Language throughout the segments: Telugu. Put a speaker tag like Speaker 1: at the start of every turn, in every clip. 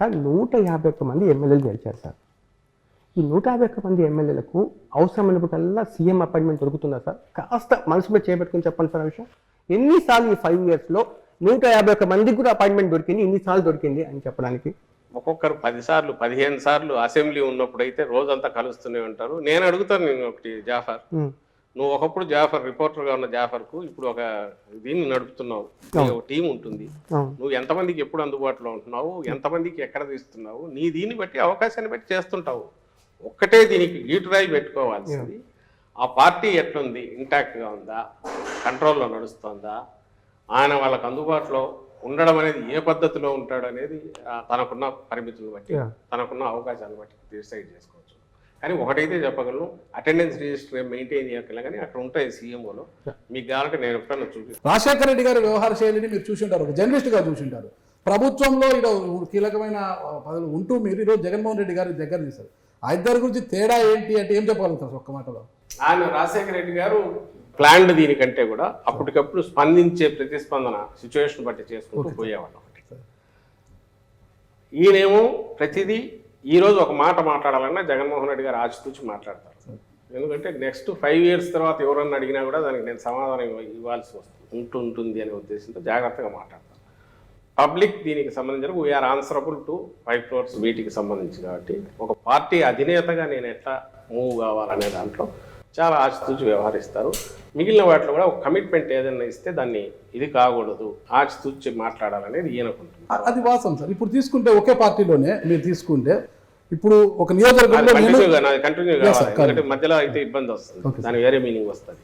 Speaker 1: సార్ నూట యాభై ఒక్క మంది ఎమ్మెల్యేలు గెలిచారు సార్. ఈ నూట యాభై ఒక్క మంది ఎమ్మెల్యేలకు అవసరమైనప్పుడల్లా సీఎం అపాయింట్మెంట్ దొరుకుతుందా సార్? కాస్త మనసులో చేపెట్టుకుని చెప్పండి సార్ ఆ విషయం. ఎన్నిసార్లు ఈ ఫైవ్ ఇయర్స్లో నూట యాభై ఒక్క మందికి కూడా అపాయింట్మెంట్ దొరికింది ఇన్నిసార్లు దొరికింది అని చెప్పడానికి?
Speaker 2: ఒక్కొక్కరు పది సార్లు పదిహేను సార్లు అసెంబ్లీ ఉన్నప్పుడైతే రోజంతా కలుస్తూనే ఉంటారు. నేను అడుగుతాను నేను ఒకటి జాఫర్. నువ్వు ఒకప్పుడు జాఫర్ రిపోర్టర్గా ఉన్న జాఫర్కు ఇప్పుడు ఒక దీన్ని నడుపుతున్నావు. ఒక టీం ఉంటుంది. నువ్వు ఎంతమందికి ఎప్పుడు అందుబాటులో ఉంటున్నావు? ఎంతమందికి ఎక్కడ తీస్తున్నావు? నీ దీన్ని బట్టి అవకాశాన్ని బట్టి చేస్తుంటావు. ఒక్కటే దీనికి గీటురాయి పెట్టుకోవాల్సింది. ఆ పార్టీ ఎట్లుంది? ఇంటాక్ట్గా ఉందా? కంట్రోల్లో నడుస్తుందా? ఆయన వాళ్ళకు అందుబాటులో ఉండడం అనేది ఏ పద్ధతిలో ఉంటాడు అనేది తనకున్న పరిమితులను బట్టి. తనకున్న అవకాశాలను బట్టి డిసైడ్ చేసుకోవచ్చు. కానీ ఒకటైతే చెప్పగలను అటెండెన్స్ రిజిస్టర్ మెయింటైన్ చేయగల కానీ అక్కడ ఉంటాయి సీఎంఓలో మీకు కావాలంటే నేను ఎప్పుడన్నా చూపిస్తాను
Speaker 3: రాజశేఖర రెడ్డి గారి వ్యవహార శైలిని మీరు చూసింటారు ఒక జర్నలిస్ట్గా చూసింటారు. ప్రభుత్వంలో ఈరోజు కీలకమైన పదవులు ఉంటూ మీరు ఈరోజు జగన్మోహన్ రెడ్డి గారి దగ్గర తీశారు. ఆ ఇద్దరి గురించి తేడా ఏంటి అంటే ఏం చెప్పగలుగుతారు ఒక్క మాటలో?
Speaker 2: ఆయన రాజశేఖర రెడ్డి గారు ప్లాన్డ్ దీనికంటే కూడా అప్పటికప్పుడు స్పందించే ప్రతిస్పందన సిచ్యువేషన్ బట్టి చేసుకుంటూ పోయేవాళ్ళం. ఈయనేమో ప్రతిదీ ఈరోజు ఒక మాట మాట్లాడాలన్నా జగన్మోహన్ రెడ్డి గారు ఆచితూచి మాట్లాడతారు. ఎందుకంటే నెక్స్ట్ ఫైవ్ ఇయర్స్ తర్వాత ఎవరన్నా అడిగినా కూడా దానికి నేను సమాధానం ఇవ్వాల్సి వస్తుంది. ఉంటుంటుంది అనే ఉద్దేశంతో జాగ్రత్తగా మాట్లాడతాను పబ్లిక్ దీనికి సంబంధించిన we are answerable to five floors వీటికి సంబంధించి కాబట్టి ఒక పార్టీ అధినేతగా నేను ఎట్లా మూవ్ కావాలనే దాంట్లో చాలా ఆచితూచి వ్యవహరిస్తారు. మిగిలిన వాటిలో కూడా ఒక కమిట్మెంట్ ఏదైనా ఇస్తే దాన్ని ఇది కాకూడదు ఆచితూచి మాట్లాడాలనేది ఈయనకుంటుంది.
Speaker 3: అది వాసం సార్. ఇప్పుడు తీసుకుంటే ఒకే పార్టీలోనే మీరు తీసుకుంటే ఇప్పుడు ఒక నియోజకవర్గంలో
Speaker 2: మధ్యలో అయితే ఇబ్బంది వస్తుంది. దాని వేరే మీనింగ్ వస్తుంది.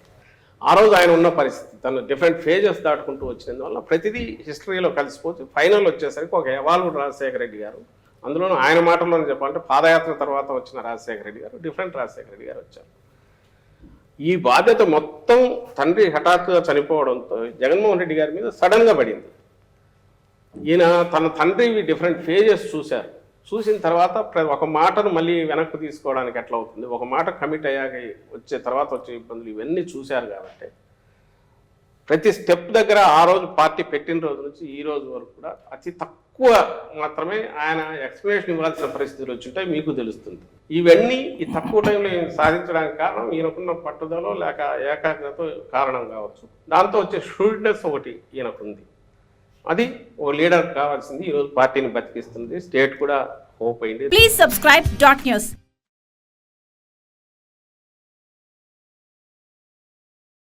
Speaker 2: ఆ రోజు ఆయన ఉన్న పరిస్థితి తను డిఫరెంట్ ఫేజెస్ దాటుకుంటూ వచ్చినందువల్ల ప్రతిదీ హిస్టరీలో కలిసిపోతే ఫైనల్ వచ్చేసరికి ఒక ఎవాల్వ్ రాజశేఖర రెడ్డి గారు అందులోనూ ఆయన మాటల్లోనే చెప్పాలంటే పాదయాత్ర తర్వాత వచ్చిన రాజశేఖర రెడ్డి గారు డిఫరెంట్ రాజశేఖర రెడ్డి గారు వచ్చారు. ఈ బాధ్యత మొత్తం తండ్రి హఠాత్తుగా చనిపోవడంతో జగన్మోహన్ రెడ్డి గారి మీద సడన్గా పడింది. ఈయన తన తండ్రి డిఫరెంట్ ఫేజెస్ చూశారు. చూసిన తర్వాత ఒక మాటను మళ్ళీ వెనక్కి తీసుకోవడానికి ఎట్లా అవుతుంది? ఒక మాట కమిట్ అయ్యాక వచ్చే తర్వాత వచ్చే ఇబ్బందులు ఇవన్నీ చూశారు కాబట్టి ప్రతి స్టెప్ దగ్గర ఆ రోజు పార్టీ పెట్టిన రోజు నుంచి ఈ రోజు వరకు కూడా అతి తక్కువ మాత్రమే ఆయన ఎక్స్ప్లెనేషన్ ఇవ్వాల్సిన పరిస్థితులు వచ్చుంటాయి మీకు తెలుస్తుంది. ఇవన్నీ ఈ తక్కువ టైంలో సాధించడానికి కారణం ఈయనకున్న పట్టుదల లేక ఏకాగ్రత కారణం కావచ్చు. దాంతో వచ్చే షూడ్నెస్ ఒకటి ఈయనకుంది. అది ఓ లీడర్ కావాల్సింది. ఈరోజు పార్టీని బతికిస్తుంది. స్టేట్ కూడా హోప్ అయింది.
Speaker 4: Please subscribe dot news